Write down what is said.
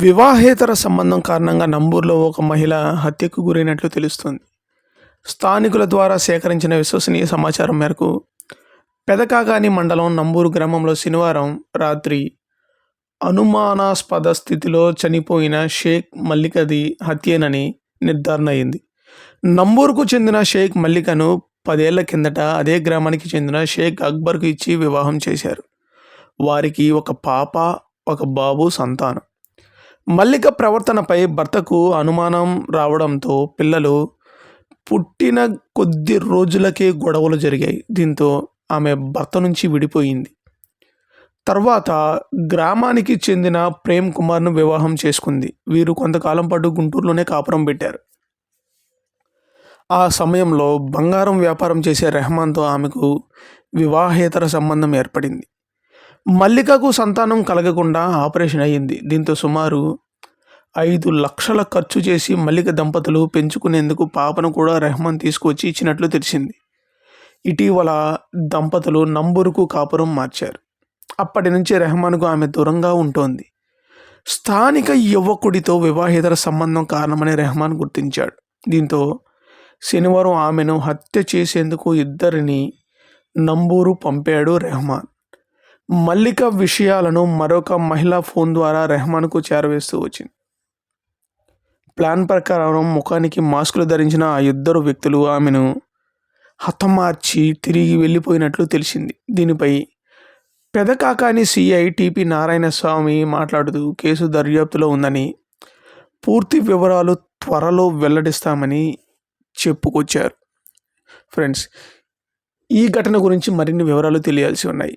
వివాహేతర సంబంధం కారణంగా నంబూర్లో ఒక మహిళ హత్యకు గురైనట్లు తెలుస్తుంది. స్థానికుల ద్వారా సేకరించిన విశ్వసనీయ సమాచారం మేరకు పెదకాకాని మండలం నంబూరు గ్రామంలో శనివారం రాత్రి అనుమానాస్పద స్థితిలో చనిపోయిన షేక్ మల్లికది హత్యేనని నిర్ధారణ అయింది. నంబూరుకు చెందిన షేక్ మల్లికను పదేళ్ళ కిందట అదే గ్రామానికి చెందిన షేక్ అక్బర్కు ఇచ్చి వివాహం చేశారు. వారికి ఒక పాప ఒక బాబు సంతానం. మల్లిక ప్రవర్తనపై భర్తకు అనుమానం రావడంతో పిల్లలు పుట్టిన కొద్ది రోజులకే గొడవలు జరిగాయి. దీంతో ఆమె భర్త నుంచి విడిపోయింది. తర్వాత గ్రామానికి చెందిన ప్రేమ్ కుమార్ను వివాహం చేసుకుంది. వీరు కొంతకాలం పాటు గుంటూరులోనే కాపురం పెట్టారు. ఆ సమయంలో బంగారం వ్యాపారం చేసే రెహమాన్తో ఆమెకు వివాహేతర సంబంధం ఏర్పడింది. మల్లికకు సంతానం కలగకుండా ఆపరేషన్ అయ్యింది. దీంతో సుమారు ఐదు లక్షల ఖర్చు చేసి మల్లిక దంపతులు పెంచుకునేందుకు పాపను కూడా రెహమాన్ తీసుకొచ్చి ఇచ్చినట్లు తెలిసింది. ఇటీవల దంపతులు నంబూరుకు కాపురం మార్చారు. అప్పటి నుంచి రెహమాన్కు ఆమె దూరంగా ఉంటోంది. స్థానిక యువకుడితో వివాహేతర సంబంధం కారణమని రెహమాన్ గుర్తించాడు. దీంతో శనివారం ఆమెను హత్య చేసేందుకు ఇద్దరిని నంబూరు పంపాడు రెహమాన్. మల్లిక విషయాలను మరొక మహిళా ఫోన్ ద్వారా రెహమాన్కు చేరవేస్తూ వచ్చింది. ప్లాన్ ప్రకారం ముఖానికి మాస్కులు ధరించిన ఆ ఇద్దరు వ్యక్తులు ఆమెను హతమార్చి తిరిగి వెళ్ళిపోయినట్లు తెలిసింది. దీనిపై పెదకాకాని సిఐ టిపి నారాయణ స్వామి మాట్లాడుతూ కేసు దర్యాప్తులో ఉందని పూర్తి వివరాలు త్వరలో వెల్లడిస్తామని చెప్పుకొచ్చారు. ఫ్రెండ్స్ ఈ ఘటన గురించి మరిన్ని వివరాలు తెలియాల్సి ఉన్నాయి.